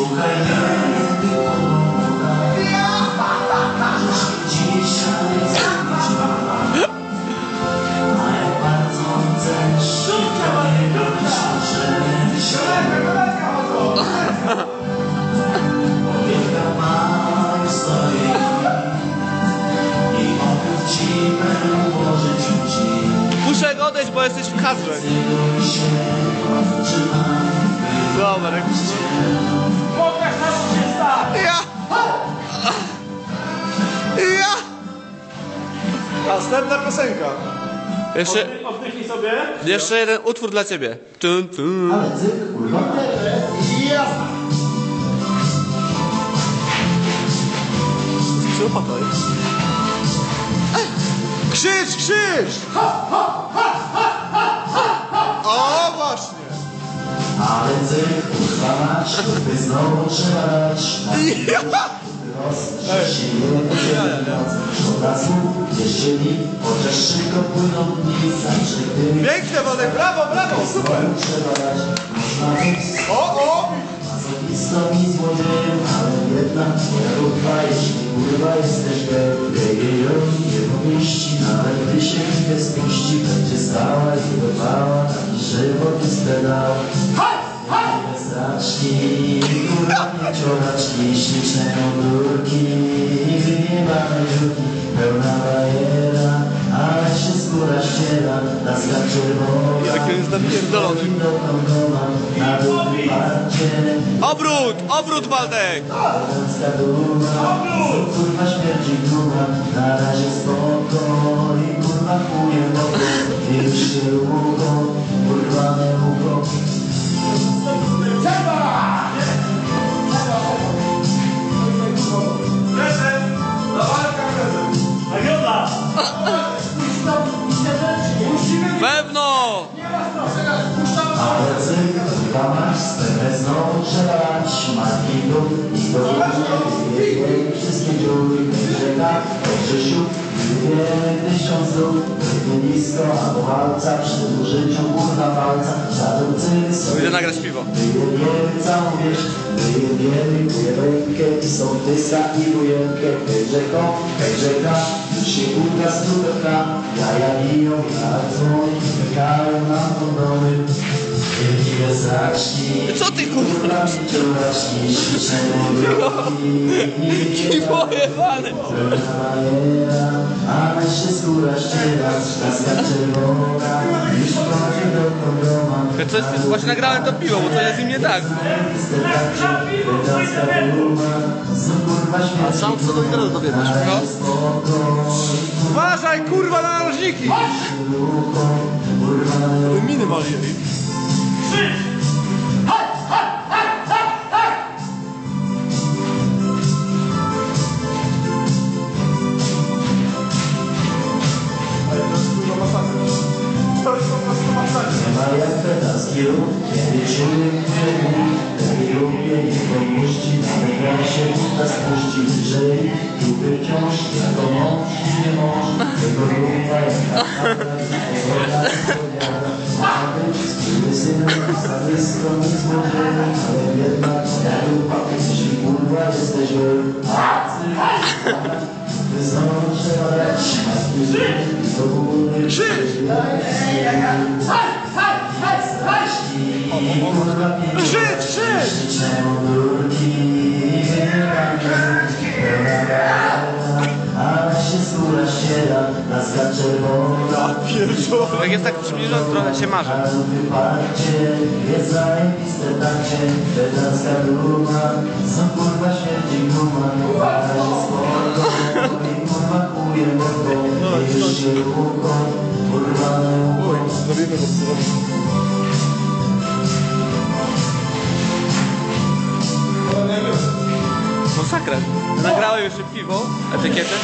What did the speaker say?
Słuchaj mnie, ty pomoga Możesz dzisiaj zmienić mama A jak bardzo chcesz Szybko mojego Myślę, że Powieka ma już swoje I obyć ci położyć ci Muszę go odejść, bo jesteś w kadrze Dobra, jak Następna piosenka. Jeszcze, Oddychnij sobie. jeszcze jeden utwór dla ciebie. Tun, tun. Ale cyk, kurwa, jazda! Co to jest? Krzycz, krzycz! O, właśnie! Ale cyk, kurwa mać, by znowu trzeba dać Rozstrzyż chociaż szybko płyną dni Zawsze gdy Piękne, Wodek, brawo, brawo, super! O, o! masochistą i złodziejem Ale jednak twoja rucha, jeśli kurwa jesteś gej Gej, gej, nie pomieści Nawet gdy się chwilę spuści Będzie stała i wyrwała Taki żywot i spedał Zacznij, kurwa nie cioraczki, śliczne mundurki, wyjebane żuki, pełna bajera, ale się skóra ściera, laska czerwona. Jaki jest napierdolony. Obrót, obrót, Waldek! kurwa śmierdzi na razie spoko i kurwa chuje się cyk Idę nagrać piwo. Wyjebiemy całą wieś, wyjebiemy i sołtysa i wujenkę Hej rzeko, hej rzeka, kurwa studełka Jaja biją, jaja dzwoni, czekają na kondomy Wielkie zacznij, Co ty, kurwa? czoraczki, śliczne mundurki I pojebane! Bajera, ale się skóra ściera czerwona, kondoma To jest, właśnie nagrałem to piwo, bo to jest im nie tak. A sam co do tego dowiedzieć? No. Uważaj, kurwa, na narożniki! Miny mali. To mówi, tej lubię nie popuści, nawet jak się buta spuści wyżej, lubię wciąż, jako mąż i nie mąż, tego być wspólny synem, sadystą i złodziejem, ale jednak dupa, jeśli kurwa jesteś a ty, ty znowu trzeba dać, matki, do góry, Krzycz, krzycz! Ale się skóra ściera, laska czerwona Jak jest tak przybliżony, trochę się wyparcie, jest zajebiste tacie Pedalska duma, co kurwa śmierdzi guma Nagrałem jeszcze piwo, etykietę.